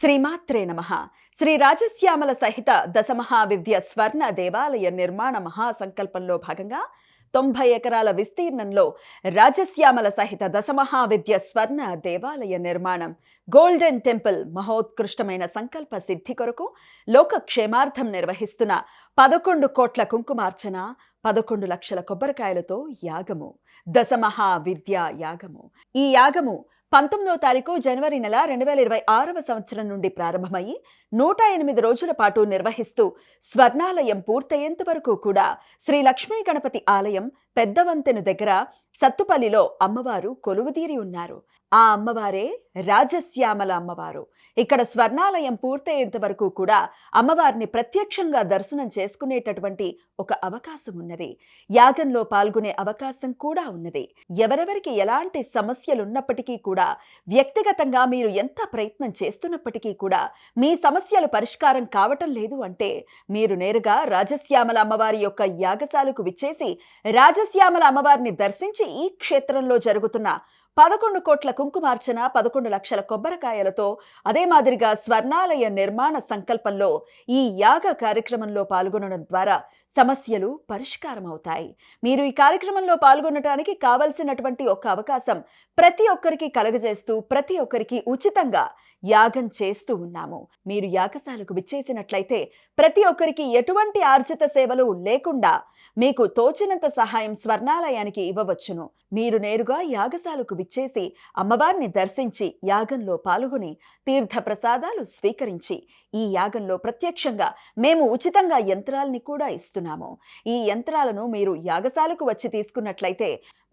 శ్రీమాత్రే నమ. శ్రీ రాజశ్యామల సహిత దశమహావిద్య స్వర్ణ దేవాలయ నిర్మాణ మహాసంకల్పంలో భాగంగా తొంభై ఎకరాల విస్తీర్ణంలో రాజశ్యామల సహిత దశమహావిద్య స్వర్ణ దేవాలయ నిర్మాణం గోల్డెన్ టెంపుల్ మహోత్కృష్టమైన సంకల్ప సిద్ధి కొరకు లోక క్షేమార్థం నిర్వహిస్తున్న పదకొండు కోట్ల కుంకుమార్చన పదకొండు లక్షల కొబ్బరికాయలతో యాగము దశమహా విద్య యాగము. ఈ యాగము పంతొమ్మిదో తారీఖు జనవరి నెల రెండు వేల ఇరవై ఆరవ సంవత్సరం నుండి ప్రారంభమయ్యి నూట ఎనిమిది రోజుల పాటు నిర్వహిస్తూ స్వర్ణాలయం పూర్తయ్యేంత వరకు కూడా శ్రీ లక్ష్మీ గణపతి ఆలయం పెద్దవంతెను దగ్గర సత్తుపల్లిలో అమ్మవారు కొలువుదీరి ఉన్నారు. ఆ అమ్మవారే రాజశ్యామల అమ్మవారు. ఇక్కడ స్వర్ణాలయం పూర్తయ్యేంత వరకు కూడా అమ్మవారిని ప్రత్యక్షంగా దర్శనం చేసుకునేటటువంటి ఒక అవకాశం ఉన్నది. యాగంలో పాల్గొనే అవకాశం కూడా ఉన్నది. ఎవరెవరికి ఎలాంటి సమస్యలున్నప్పటికీ కూడా వ్యక్తిగతంగా మీరు ఎంత ప్రయత్నం చేస్తున్నప్పటికీ కూడా మీ సమస్యలు పరిష్కారం కావటం లేదు అంటే మీరు నేరుగా రాజశ్యామల అమ్మవారి యొక్క యాగశాలకు విచ్చేసి రాజశ్యామల అమ్మవారిని దర్శించి ఈ క్షేత్రంలో జరుగుతున్న పదకొండు కోట్ల కుంకుమార్చన పదకొండు లక్షల కొబ్బరికాయలతో అదే మాదిరిగా స్వర్ణాలయ నిర్మాణ సంకల్పంలో ఈ యాగ కార్యక్రమంలో పాల్గొనడం ద్వారా సమస్యలు పరిష్కారం అవుతాయి మీరు ఈ కార్యక్రమంలో పాల్గొనడానికి కావలసినటువంటి ఒక అవకాశం ప్రతి ఒక్కరికి కలగజేస్తూ ప్రతి ఒక్కరికి ఉచితంగా యాగం చేస్తూ ఉన్నాము. మీరు యాగశాలకు విచ్చేసినట్లయితే ప్రతి ఒక్కరికి ఎటువంటి ఆర్జిత సేవలు లేకుండా మీకు తోచినంత సహాయం స్వర్ణాలయానికి ఇవ్వవచ్చును. మీరు నేరుగా యాగశాలకు విచ్చేసి అమ్మవారిని దర్శించి యాగంలో పాల్గొని తీర్థప్రసాదాలు స్వీకరించి ఈ యాగంలో ప్రత్యక్షంగా మేము ఉచితంగా యంత్రాల్ని కూడా ఇస్తున్నాము. ఈ యంత్రాలను మీరు యాగశాలకు వచ్చి తీసుకున్నట్లయితే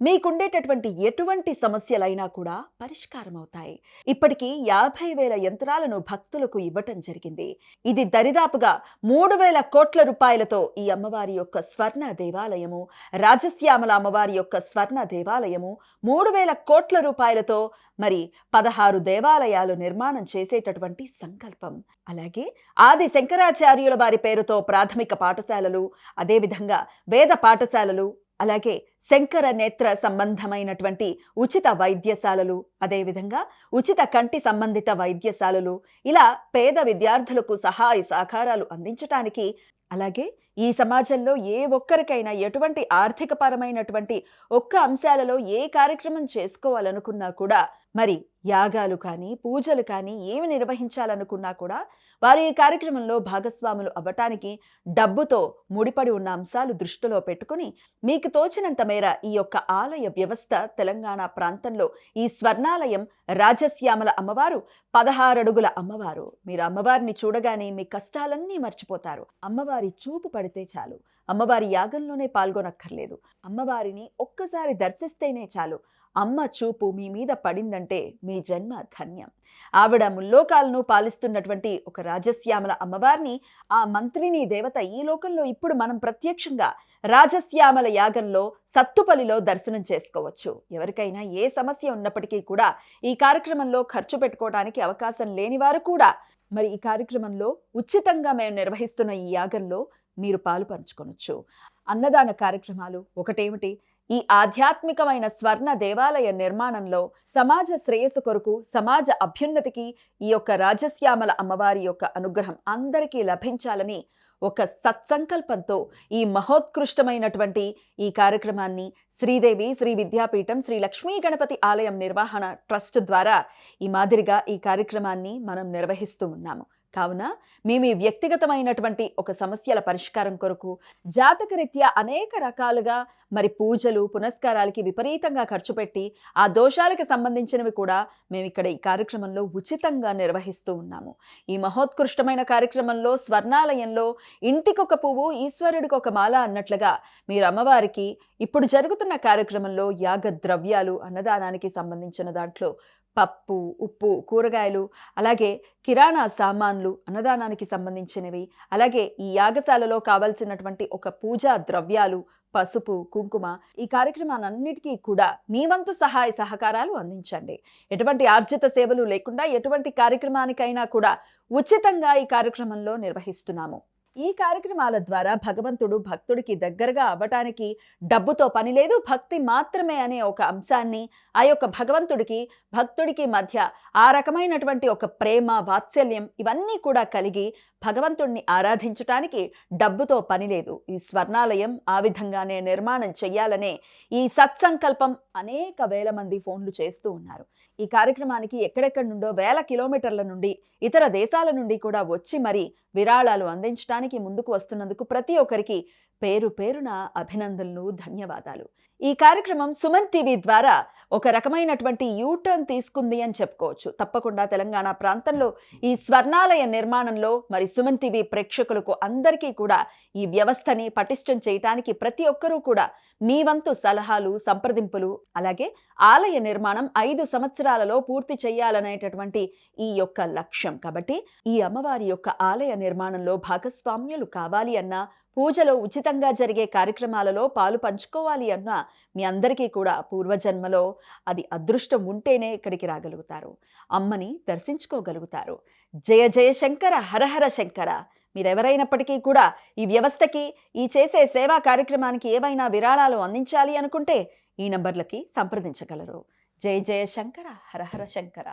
మీకుండేటటువంటి ఎటువంటి సమస్యలైనా కూడా పరిష్కారం అవుతాయి ఇప్పటికీ యాభై వేల యంత్రాలను భక్తులకు ఇవ్వటం జరిగింది. ఇది దరిదాపుగా మూడు వేల కోట్ల రూపాయలతో ఈ అమ్మవారి యొక్క స్వర్ణ దేవాలయము రాజశ్యామల అమ్మవారి యొక్క స్వర్ణ దేవాలయము మూడు వేల కోట్ల రూపాయలతో మరి పదహారు దేవాలయాలు నిర్మాణం చేసేటటువంటి సంకల్పం. అలాగే ఆది శంకరాచార్యుల వారి పేరుతో ప్రాథమిక పాఠశాలలు అదేవిధంగా వేద పాఠశాలలు అలాగే శంకర నేత్ర సంబంధమైనటువంటి ఉచిత వైద్యశాలలు అదేవిధంగా ఉచిత కంటి సంబంధిత వైద్యశాలలు ఇలా పేద విద్యార్థులకు సహాయ సహకారాలు అందించటానికి అలాగే ఈ సమాజంలో ఏ ఒక్కరికైనా ఎటువంటి ఆర్థికపరమైనటువంటి ఒక్క అంశాలలో ఏ కార్యక్రమం చేసుకోవాలనుకున్నా కూడా మరి యాగాలు కానీ పూజలు కానీ ఏమి నిర్వహించాలనుకున్నా కూడా వారు ఈ కార్యక్రమంలో భాగస్వాములు అవ్వటానికి డబ్బుతో ముడిపడి ఉన్న అంశాలు దృష్టిలో పెట్టుకుని మీకు తోచినంత మేర ఈ యొక్క ఆలయ వ్యవస్థ తెలంగాణ ప్రాంతంలో ఈ స్వర్ణాలయం రాజశ్యామల అమ్మవారు పదహారడుగుల అమ్మవారు. మీరు అమ్మవారిని చూడగానే మీ కష్టాలన్నీ మర్చిపోతారు. అమ్మవారి చూపు పడితే చాలు. అమ్మవారి యాగంలోనే పాల్గొనక్కర్లేదు. అమ్మవారిని ఒక్కసారి దర్శిస్తేనే చాలు. అమ్మ చూపు మీ మీద పడిందంటే మీ జన్మ ధన్యం. ఆవిడ ముల్లోకాలను పాలిస్తున్నటువంటి ఒక రాజశ్యామల అమ్మవారిని ఆ మంత్రిని దేవత ఈ లోకంలో ఇప్పుడు మనం ప్రత్యక్షంగా రాజశ్యామల యాగంలో సత్తుపల్లిలో దర్శనం చేసుకోవచ్చు. ఎవరికైనా ఏ సమస్య ఉన్నప్పటికీ కూడా ఈ కార్యక్రమంలో ఖర్చు పెట్టుకోవడానికి అవకాశం లేని వారు కూడా మరి ఈ కార్యక్రమంలో ఉచితంగా మేము నిర్వహిస్తున్న ఈ యాగంలో మీరు పాలు పంచుకొనొచ్చు. అన్నదాన కార్యక్రమాలు ఒకటేమిటి? ఈ ఆధ్యాత్మికమైన స్వర్ణ దేవాలయ నిర్మాణంలో సమాజ శ్రేయస్సు కొరకు సమాజ అభ్యున్నతికి ఈ యొక్క రాజశ్యామల అమ్మవారి యొక్క అనుగ్రహం అందరికీ లభించాలని ఒక సత్సంకల్పంతో ఈ మహోత్కృష్టమైనటువంటి ఈ కార్యక్రమాన్ని శ్రీదేవి శ్రీ విద్యాపీఠం శ్రీ లక్ష్మీ గణపతి ఆలయం నిర్వహణ ట్రస్ట్ ద్వారా ఈ మాదిరిగా ఈ కార్యక్రమాన్ని మనం నిర్వహిస్తూ ఉన్నాము. కావున మేము మీ వ్యక్తిగతమైనటువంటి ఒక సమస్యల పరిష్కారం కొరకు జాతకరీత్యా అనేక రకాలుగా మరి పూజలు పునస్కారాలకి విపరీతంగా ఖర్చు పెట్టి ఆ దోషాలకు సంబంధించినవి కూడా మేము ఇక్కడ ఈ కార్యక్రమంలో ఉచితంగా నిర్వహిస్తూ ఉన్నాము. ఈ మహోత్కృష్టమైన కార్యక్రమంలో స్వర్ణాలయంలో ఇంటికొక పువ్వు ఈశ్వరుడికి ఒక మాల అన్నట్లుగా మీరు అమ్మవారికి ఇప్పుడు జరుగుతున్న కార్యక్రమంలో యాగ ద్రవ్యాలు అన్నదానానికి సంబంధించిన దాంట్లో పప్పు ఉప్పు కూరగాయలు అలాగే కిరాణా సామాన్లు అన్నదానానికి సంబంధించినవి అలాగే ఈ యాగశాలలో కావలసినటువంటి ఒక పూజా ద్రవ్యాలు పసుపు కుంకుమ ఈ కార్యక్రమాలన్నిటికీ కూడా మీ వంతు సహాయ సహకారాలు అందించండి. ఎటువంటి ఆర్జిత సేవలు లేకుండా ఎటువంటి కార్యక్రమానికైనా కూడా ఉచితంగా ఈ కార్యక్రమంలో నిర్వహిస్తున్నాము. ఈ కార్యక్రమాల ద్వారా భగవంతుడు భక్తుడికి దగ్గరగా అవ్వటానికి డబ్బుతో పని లేదు భక్తి మాత్రమే అనే ఒక అంశాన్ని ఆ యొక్క భగవంతుడికి భక్తుడికి మధ్య ఆ రకమైనటువంటి ఒక ప్రేమ వాత్సల్యం ఇవన్నీ కూడా కలిగి భగవంతుణ్ణి ఆరాధించటానికి డబ్బుతో పని లేదు. ఈ స్వర్ణాలయం ఆ విధంగానే నిర్మాణం చెయ్యాలనే ఈ సత్సంకల్పం అనేక వేల మంది ఫోన్లు చేస్తూ ఉన్నారు. ఈ కార్యక్రమానికి ఎక్కడెక్కడి నుండో వేల కిలోమీటర్ల నుండి ఇతర దేశాల నుండి కూడా వచ్చి మరి విరాళాలు అందించడానికి ముందుకు వస్తున్నందుకు ప్రతి ఒక్కరికి పేరు పేరున అభినందనలు ధన్యవాదాలు. ఈ కార్యక్రమం సుమన్ టీవీ ద్వారా ఒక రకమైనటువంటి యూటర్న్ తీసుకుంది అని చెప్పుకోవచ్చు. తప్పకుండా తెలంగాణ ప్రాంతంలో ఈ స్వర్ణాలయ నిర్మాణంలో మరి సుమన్ టీవీ ప్రేక్షకులకు అందరికీ కూడా ఈ వ్యవస్థని పటిష్టం చేయటానికి ప్రతి ఒక్కరూ కూడా మీ వంతు సలహాలు సంప్రదింపులు అలాగే ఆలయ నిర్మాణం ఐదు సంవత్సరాలలో పూర్తి చేయాలనేటటువంటి ఈ యొక్క లక్ష్యం. కాబట్టి ఈ అమ్మవారి యొక్క ఆలయ నిర్మాణంలో భాగస్వామ్యులు కావాలి అన్నా పూజలో ఉచితంగా జరిగే కార్యక్రమాలలో పాలు పంచుకోవాలి అన్న మీ అందరికీ కూడా పూర్వజన్మలో అది అదృష్టం ఉంటేనే ఇక్కడికి రాగలుగుతారు. అమ్మని దర్శించుకోగలుగుతారు. జయ జయ శంకర హరహర శంకర. మీరెవరైనప్పటికీ కూడా ఈ వ్యవస్థకి ఈ చేసే సేవా కార్యక్రమానికి ఏవైనా విరాళాలు అందించాలి అనుకుంటే ఈ నంబర్లకి సంప్రదించగలరు. జయ జయ శంకర హరహర శంకర.